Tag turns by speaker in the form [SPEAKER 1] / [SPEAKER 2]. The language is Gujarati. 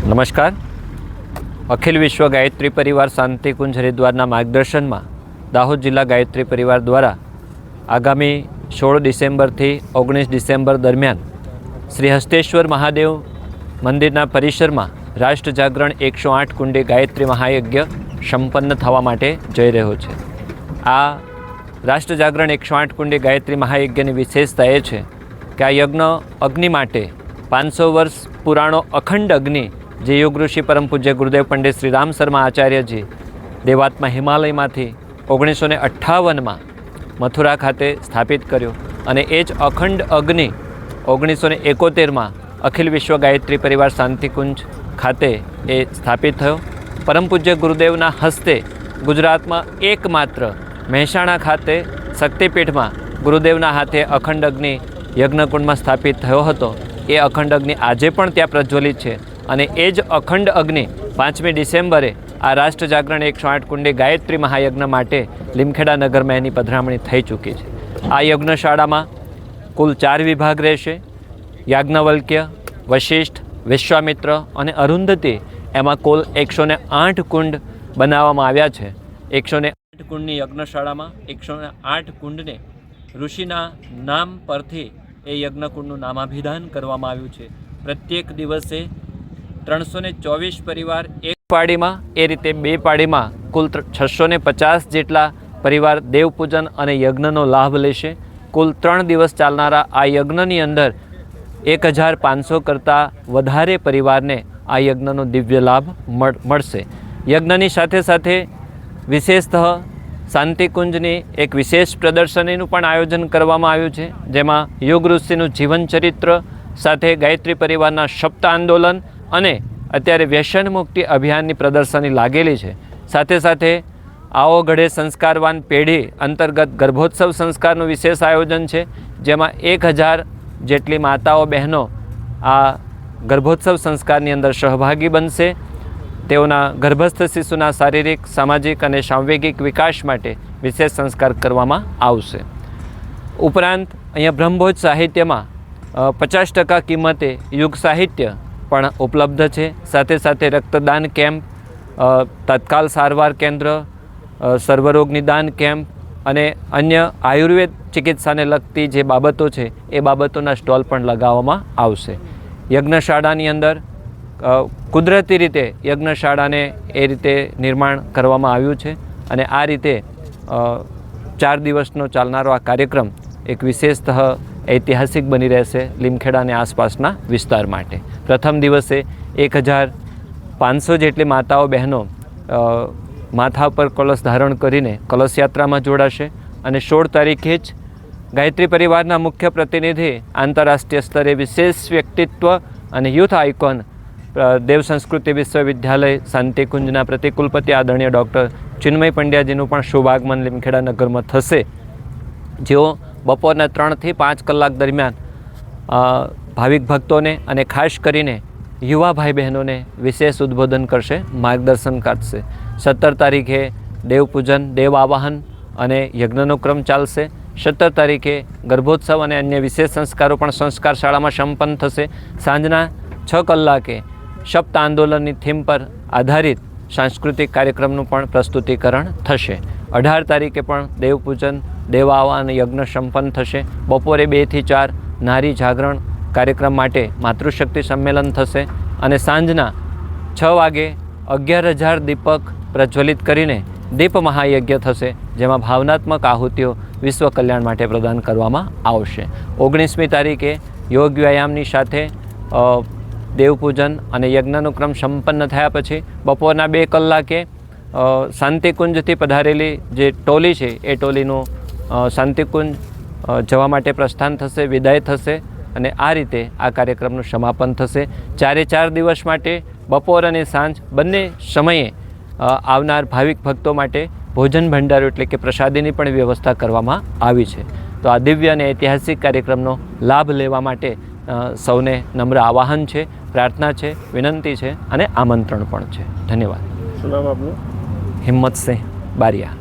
[SPEAKER 1] નમસ્કાર. અખિલ વિશ્વ ગાયત્રી પરિવાર શાંતિકુંજ હરિદ્વારના માર્ગદર્શનમાં દાહોદ જિલ્લા ગાયત્રી પરિવાર દ્વારા આગામી સોળ ડિસેમ્બરથી ઓગણીસ ડિસેમ્બર દરમિયાન શ્રી હસ્તેશ્વર મહાદેવ મંદિરના પરિસરમાં રાષ્ટ્ર જાગરણ એકસો આઠ કુંડી ગાયત્રી મહાયજ્ઞ સંપન્ન થવા માટે જઈ રહ્યો છે. આ રાષ્ટ્ર જાગરણ એકસો આઠ કુંડી ગાયત્રી મહાયજ્ઞની વિશેષતા એ છે કે આ યજ્ઞ અગ્નિ માટે પાંચસો વર્ષ પુરાણો અખંડ અગ્નિ જે યોગ ઋષિ પરમ પૂજ્ય ગુરુદેવ પંડિત શ્રી રામ શર્મા આચાર્યજી, દેવાત્મા હિમાલયમાંથી ઓગણીસો ને અઠ્ઠાવનમાં મથુરા ખાતે સ્થાપિત કર્યો અને એ જ અખંડ અગ્નિ ઓગણીસો ને એકોતેરમાં અખિલ વિશ્વ ગાયત્રી પરિવાર શાંતિકુંજ ખાતે એ સ્થાપિત થયો. પરમ પૂજ્ય ગુરુદેવના હસ્તે ગુજરાતમાં એકમાત્ર મહેસાણા ખાતે શક્તિપીઠમાં ગુરુદેવના હાથે અખંડ અગ્નિ યજ્ઞકુંડમાં સ્થાપિત થયો હતો. એ અખંડ અગ્નિ આજે પણ ત્યાં પ્રજ્વલિત છે. અને એ જ અખંડ અગ્નિ પાંચમી ડિસેમ્બરે આ રાષ્ટ્ર જાગરણ એકસો આઠ કુંડે ગાયત્રી મહાયજ્ઞ માટે લીમખેડા નગરમાં એની પધરામણી થઈ ચૂકી છે. આ યજ્ઞશાળામાં કુલ ચાર વિભાગ રહેશે. યાજ્ઞવલ્ક્ય, વશિષ્ઠ, વિશ્વામિત્ર અને અરુંધતી એમાં કુલ એકસો ને આઠ કુંડ બનાવવામાં આવ્યા છે. એકસો ને આઠ કુંડની યજ્ઞશાળામાં એકસો ને આઠ કુંડને ઋષિના નામ પરથી એ યજ્ઞકુંડનું નામાભિધાન કરવામાં આવ્યું છે. પ્રત્યેક દિવસે ત્રણસો ને ચોવીસ પરિવાર એક પાડીમાં, એ રીતે બે પાડીમાં કુલ છસો ને પચાસ જેટલા પરિવાર દેવપૂજન અને યજ્ઞનો લાભ લેશે. કુલ ત્રણ દિવસ ચાલનારા આ યજ્ઞની અંદર એક હજાર પાંચસો કરતાં વધારે પરિવારને આ યજ્ઞનો દિવ્ય લાભ મળ- મળશે. યજ્ઞની સાથે સાથે વિશેષતઃ શાંતિકુંજની એક વિશેષ પ્રદર્શનીનું પણ આયોજન કરવામાં આવ્યું છે, જેમાં યોગ ઋષિનું જીવન ચરિત્ર સાથે ગાયત્રી પરિવારના શપ્ત આંદોલન અને અત્યારે વ્યસન મુક્તિ અભિયાનની પ્રદર્શની લાગેલી છે. સાથે સાથે આવો ઘડે સંસ્કારવાન પેઢી અંતર્ગત ગર્ભોત્સવ સંસ્કારનું વિશેષ આયોજન છે, જેમાં એક હજાર જેટલી માતાઓ બહેનો આ ગર્ભોત્સવ સંસ્કારની અંદર સહભાગી બનશે. તેઓના ગર્ભસ્થ શિશુના શારીરિક, સામાજિક અને સાંવેગિક વિકાસ માટે વિશેષ સંસ્કાર કરવામાં આવશે. ઉપરાંત અહીંયા બ્રહ્મભોજ સાહિત્યમાં પચાસ ટકા કિંમતે યુગ સાહિત્ય પણ ઉપલબ્ધ છે. સાથે સાથે રક્તદાન કેમ્પ તત્કાલ સારવાર કેન્દ્ર સર્વરોગ નિદાન કેમ્પ અને અન્ય આયુર્વેદ ચિકિત્સાને લગતી જે બાબતો છે, એ બાબતોના સ્ટોલ પણ લગાવવામાં આવશે. યજ્ઞશાળાની અંદર કુદરતી રીતે યજ્ઞશાળાને એ રીતે નિર્માણ કરવામાં આવ્યું છે અને આ રીતે ચાર દિવસનો ચાલનારો આ કાર્યક્રમ એક વિશેષતઃ ઐતિહાસિક બની રહેશે લીમખેડા અને આસપાસના વિસ્તાર માટે. પ્રથમ દિવસે એક હજાર પાંચસો જેટલી માતાઓ બહેનો માથા પર કલશ ધારણ કરીને કલશ યાત્રામાં જોડાશે અને સોળ તારીખે જ ગાયત્રી પરિવારના મુખ્ય પ્રતિનિધિ, આંતરરાષ્ટ્રીય સ્તરે વિશેષ વ્યક્તિત્વ અને યુથ આઇકોન દેવ સંસ્કૃતિ વિશ્વવિદ્યાલય, શાંતિકુંજના પ્રતિકુલપતિ આદરણીય ડૉક્ટર ચિન્મય પંડ્યાજીનું પણ શુભાગમન લીમખેડા નગરમાં થશે. જેઓ બપોરના ત્રણથી પાંચ કલાક દરમિયાન ભાવિક ભક્તોને અને ખાસ કરીને યુવા ભાઈ બહેનોને વિશેષ ઉદ્બોધન કરશે, માર્ગદર્શન કરશે સત્તર તારીખે દેવપૂજન, દેવ આવાહન અને યજ્ઞનો ક્રમ ચાલશે. સત્તર તારીખે ગર્ભોત્સવ અને અન્ય વિશેષ સંસ્કારો પણ સંસ્કાર શાળામાં સંપન્ન થશે. સાંજના છ કલાકે શબ્દ આંદોલનની થીમ પર આધારિત સાંસ્કૃતિક કાર્યક્રમનું પણ પ્રસ્તુતિકરણ થશે. અઢાર તારીખે પણ દેવપૂજન દેવાવા અને યજ્ઞ સંપન્ન થશે. બપોરે બેથી ચાર નારી જાગરણ કાર્યક્રમ માટે માતૃશક્તિ સંમેલન થશે અને સાંજના છ વાગે અગિયાર હજાર દીપક પ્રજ્વલિત કરીને દીપ મહાયજ્ઞ થશે, જેમાં ભાવનાત્મક આહુતિઓ વિશ્વ કલ્યાણ માટે પ્રદાન કરવામાં આવશે. ઓગણીસમી તારીખે યોગ વ્યાયામની સાથે દેવપૂજન અને યજ્ઞનો ક્રમ સંપન્ન થયા પછી બપોરના બે કલાકે શાંતિકુંજથી પધારેલી જે ટોલી છે, એ ટોલીનું શાંતિકુંજ જવા માટે પ્રસ્થાન થશે, વિદાય થશે. અને આ રીતે આ કાર્યક્રમનું સમાપન થશે. ચારે ચાર દિવસ માટે બપોર અને સાંજ બંને સમયે આવનાર ભાવિક ભક્તો માટે ભોજન ભંડારો એટલે કે પ્રસાદીની પણ વ્યવસ્થા કરવામાં આવી છે. તો આ દિવ્ય અને ઐતિહાસિક કાર્યક્રમનો લાભ લેવા માટે સૌને નમ્ર આવાહન છે પ્રાર્થના છે વિનંતી છે અને આમંત્રણ પણ છે. ધન્યવાદ.
[SPEAKER 2] શું નામ આપનું?
[SPEAKER 1] હિંમતસિંહ બારિયા.